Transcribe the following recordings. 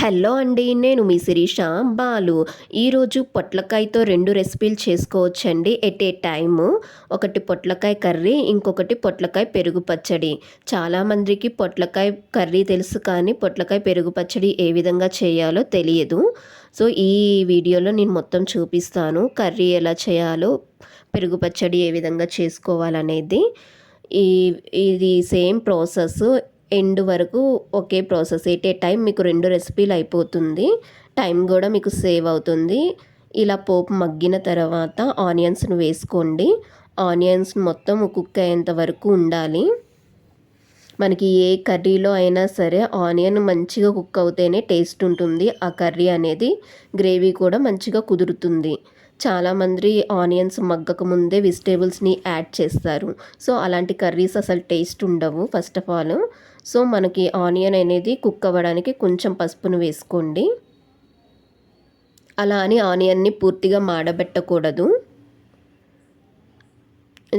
Hello అండి నేను మీ శిరీష బాలు. ఈరోజు పొట్లకాయతో రెండు రెసిపీలు చేసుకోవచ్చండి. ఎట్ ఏ టైము ఒకటి పొట్లకాయ కర్రీ ఇంకొకటి పొట్లకాయ పెరుగు పచ్చడి. చాలామందికి పొట్లకాయ కర్రీ తెలుసు కానీ పొట్లకాయ పెరుగు పచ్చడి ఏ విధంగా చేయాలో తెలియదు. సో ఈ వీడియోలో నేను మొత్తం చూపిస్తాను. కర్రీ ఎలా చేయాలో పెరుగు పచ్చడి ఏ విధంగా చేసుకోవాలనేది. ఈ ఇది సేమ్ ప్రాసెస్. ఎండ్ వరకు ఒకే ప్రాసెస్. ఎట్ ఏ టైం మీకు రెండు రెసిపీలు అయిపోతుంది. టైం కూడా మీకు సేవ్ అవుతుంది. ఇలా పోపు మగ్గిన తర్వాత ఆనియన్స్ను వేసుకోండి. ఆనియన్స్ మొత్తం కుక్ అయ్యేంత వరకు ఉండాలి. మనకి ఏ కర్రీలో అయినా సరే ఆనియన్ మంచిగా కుక్ అవుతేనే టేస్ట్ ఉంటుంది. ఆ కర్రీ అనేది గ్రేవీ కూడా మంచిగా కుదురుతుంది. చాలామంది ఆనియన్స్ మగ్గక ముందే వెజిటేబుల్స్ని యాడ్ చేస్తారు. సో అలాంటి కర్రీస్ అసలు టేస్ట్ ఉండవు ఫస్ట్ ఆఫ్ ఆల్. సో మనకి ఆనియన్ అనేది కుక్ అవ్వడానికి కొంచెం పసుపును వేసుకోండి. అలా అని ఆనియన్ని పూర్తిగా మాడబెట్టకూడదు.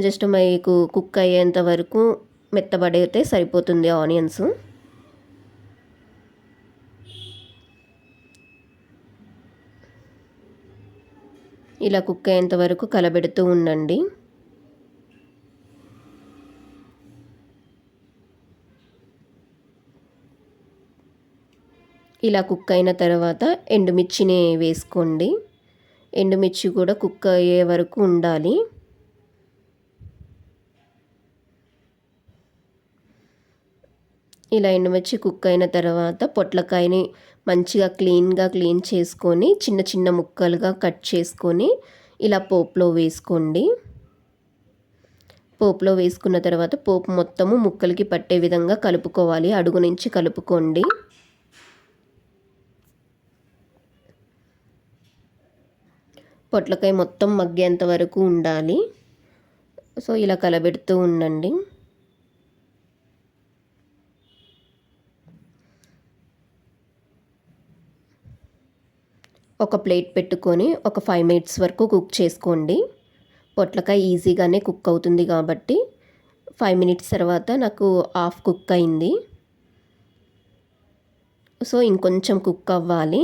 జస్ట్ మీకు కుక్ అయ్యేంత వరకు మెత్తబడితే సరిపోతుంది ఆనియన్స్. ఇలా కుక్ అయ్యేంత వరకు కలబెడుతూ ఉండండి. ఇలా కుక్ అయిన తర్వాత ఎండుమిర్చిని వేసుకోండి. ఎండుమిర్చి కూడా కుక్ అయ్యే వరకు ఉండాలి. ఇలా ఎండుమిర్చి కుక్ అయిన తర్వాత పొట్లకాయని మంచిగా క్లీన్గా క్లీన్ చేసుకొని చిన్న చిన్న ముక్కలుగా కట్ చేసుకొని ఇలా పోపులో వేసుకోండి. పోపులో వేసుకున్న తర్వాత పోపు మొత్తము ముక్కలకి పట్టే విధంగా కలుపుకోవాలి. అడుగు నుంచి కలుపుకోండి. పొట్లకాయ మొత్తం మగ్గేంత వరకు ఉండాలి. సో ఇలా కలబెడుతూ ఉండండి. ఒక ప్లేట్ పెట్టుకొని ఒక ఫైవ్ మినిట్స్ వరకు కుక్ చేసుకోండి. పొట్లకాయ ఈజీగానే కుక్ అవుతుంది కాబట్టి ఫైవ్ మినిట్స్ తర్వాత నాకు హాఫ్ కుక్ అయింది. సో ఇంకొంచెం కుక్ అవ్వాలి.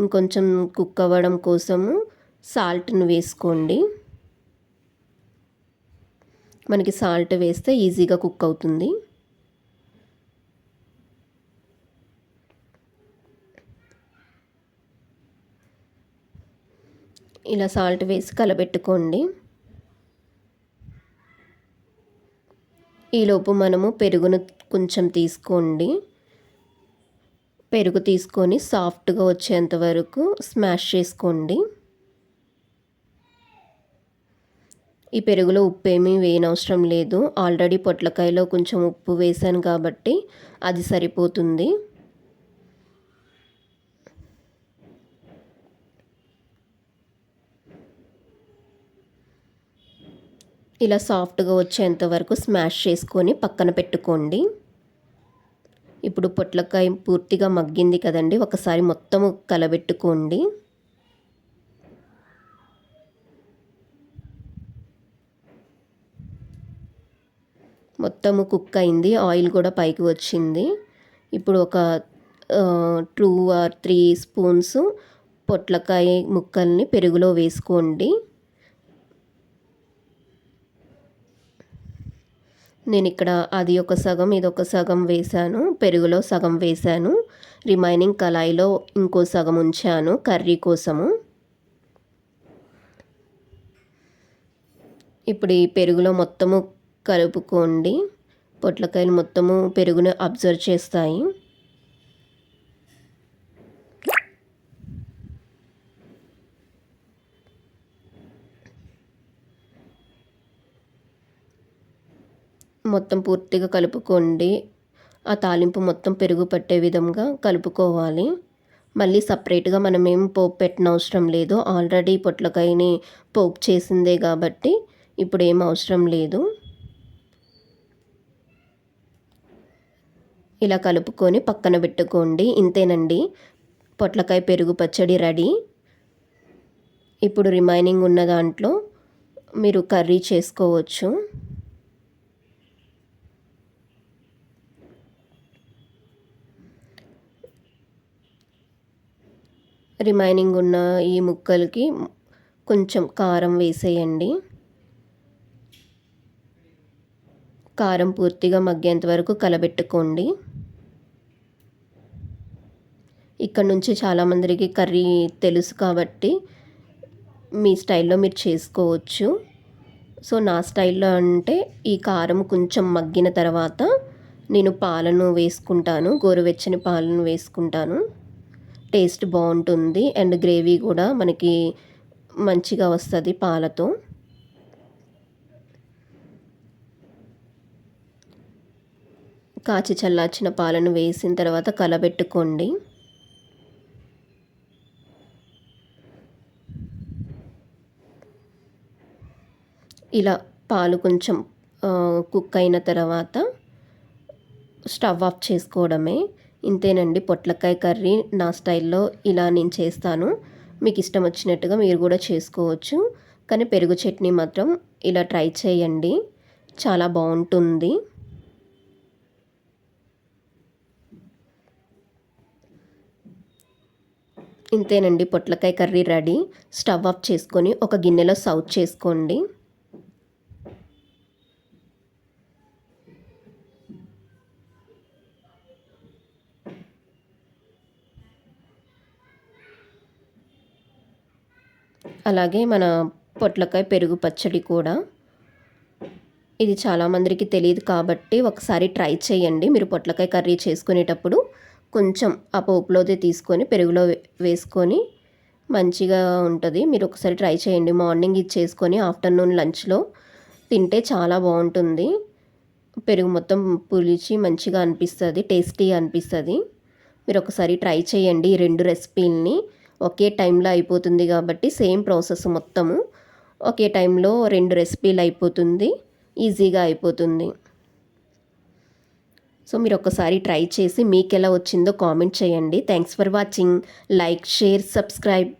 ఇంకొంచెం కుక్ అవ్వడం కోసము సాల్ట్ను వేసుకోండి. మనకి సాల్ట్ వేస్తే ఈజీగా కుక్ అవుతుంది. ఇలా సాల్ట్ వేసి కలబెట్టుకోండి. ఈలోపు మనము పెరుగును కొంచెం తీసుకోండి. పెరుగు తీసుకొని సాఫ్ట్గా వచ్చేంత వరకు స్మాష్ చేసుకోండి. ఈ పెరుగులో ఉప్పు ఏమీ వేయనవసరం లేదు. ఆల్రెడీ పొట్లకాయలో కొంచెం ఉప్పు వేసాను కాబట్టి అది సరిపోతుంది. ఇలా సాఫ్ట్గా వచ్చేంత వరకు స్మాష్ చేసుకొని పక్కన పెట్టుకోండి. ఇప్పుడు పొట్లకాయ పూర్తిగా మగ్గింది కదండి ఒకసారి మొత్తము కలబెట్టుకోండి. మొత్తము కుక్ అయింది ఆయిల్ కూడా పైకి వచ్చింది. ఇప్పుడు ఒక టూ ఆర్ త్రీ స్పూన్స్ పొట్లకాయ ముక్కల్ని పెరుగులో వేసుకోండి. నేను ఇక్కడ అది ఒక సగం ఇది ఒక సగం వేశాను. పెరుగులో సగం వేశాను. రిమైనింగ్ కళాయిలో ఇంకో సగం ఉంచాను కర్రీ కోసము. ఇప్పుడు ఈ పెరుగులో మొత్తము కలుపుకోండి. పొట్లకాయలు మొత్తము పెరుగును అబ్జర్వ్ చేస్తాయి. మొత్తం పూర్తిగా కలుపుకోండి. ఆ తాలింపు మొత్తం పెరుగు పట్టే విధంగా కలుపుకోవాలి. మళ్ళీ సపరేట్గా మనం ఏం పోపు పెట్టిన అవసరం లేదు. ఆల్రెడీ పొట్లకాయని పోపు చేసిందే కాబట్టి ఇప్పుడు ఏం అవసరం లేదు. ఇలా కలుపుకొని పక్కన పెట్టుకోండి. ఇంతేనండి. పొట్లకాయ పెరుగు పచ్చడి రెడీ. ఇప్పుడు రిమైనింగ్ ఉన్న దాంట్లో మీరు కర్రీ చేసుకోవచ్చు. రిమైనింగ్ ఉన్న ఈ ముక్కలకి కొంచెం కారం వేసేయండి. కారం పూర్తిగా మగ్గేంత వరకు కలబెట్టుకోండి. ఇక్కడ నుంచి చాలామందికి కర్రీ తెలుసు కాబట్టి మీ స్టైల్లో మీరు చేసుకోవచ్చు. సో నా స్టైల్లో అంటే ఈ కారం కొంచెం మగ్గిన తర్వాత నేను పాలను వేసుకుంటాను గోరువెచ్చని పాలను వేసుకుంటాను. టేస్ట్ బాగుంటుంది. అండ్ గ్రేవీ కూడా మనకి మంచిగా వస్తుంది పాలతో. కాచి చల్లార్చిన పాలను వేసిన తర్వాత కలబెట్టుకోండి. ఇలా పాలు కొంచెం కుక్ అయిన తర్వాత స్టవ్ ఆఫ్ చేసుకోవడమే. ఇంతేనండి. పొట్లకాయ కర్రీ నా స్టైల్లో ఇలా నేను చేస్తాను. మీకు ఇష్టం వచ్చినట్టుగా మీరు కూడా చేసుకోవచ్చు. కానీ పెరుగు చట్నీ మాత్రం ఇలా ట్రై చేయండి. చాలా బాగుంటుంది. ఇంతేనండి. పొట్లకాయ కర్రీ రెడీ. స్టవ్ ఆఫ్ చేసుకొని ఒక గిన్నెలో సర్వ్ చేసుకోండి. అలాగే మన పొట్లకాయ పెరుగు పచ్చడి కూడా. ఇది చాలామందికి తెలియదు కాబట్టి ఒకసారి ట్రై చేయండి. మీరు పొట్లకాయ కర్రీ చేసుకునేటప్పుడు కొంచెం ఆ పోపులోదే తీసుకొని పెరుగులో వేసుకొని మంచిగా ఉంటుంది. మీరు ఒకసారి ట్రై చేయండి. మార్నింగ్ ఇది చేసుకొని ఆఫ్టర్నూన్ లంచ్లో తింటే చాలా బాగుంటుంది. పెరుగు మొత్తం పులిచి మంచిగా అనిపిస్తుంది టేస్టీ అనిపిస్తుంది. మీరు ఒకసారి ట్రై చేయండి ఈ రెండు రెసిపీలని. ఒకే టైంలో అయిపోతుంది కాబట్టి సేమ్ ప్రాసెస్ మొత్తము. ఒకే టైంలో రెండు రెసిపీలు అయిపోతుంది. ఈజీగా అయిపోతుంది. సో మీరు ఒకసారి ట్రై చేసి మీకు ఎలా వచ్చిందో కామెంట్ చేయండి. Thanks for watching like share subscribe